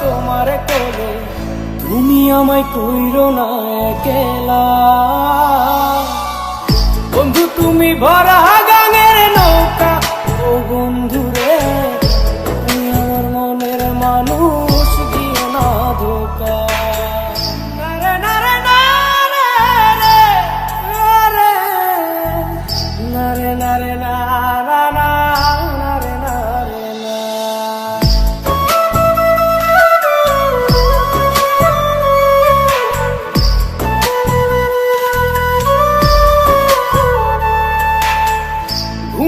তোমার কোলে। তুমি আমায় কইরো না একলা।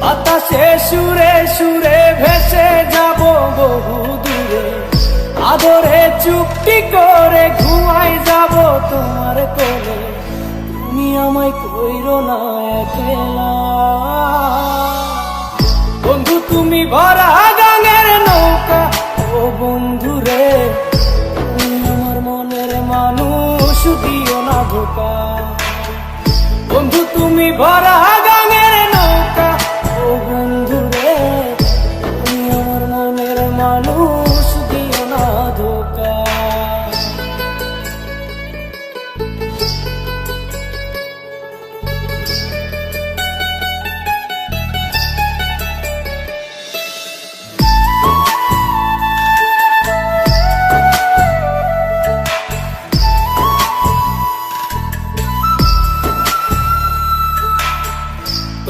বাতাসে সুরে সুরে ভেসে যাব বহু দূরে। আদরে চুপটি করে ঘুমাই যাব তোমার কোলে। তুমি আমায় কইরো না একলা। বন্ধু, তুমি ভরা গাঙের নৌকা। ও বন্ধু রে, তুমি আমার মনের মানুষ, দিও না ধোকা।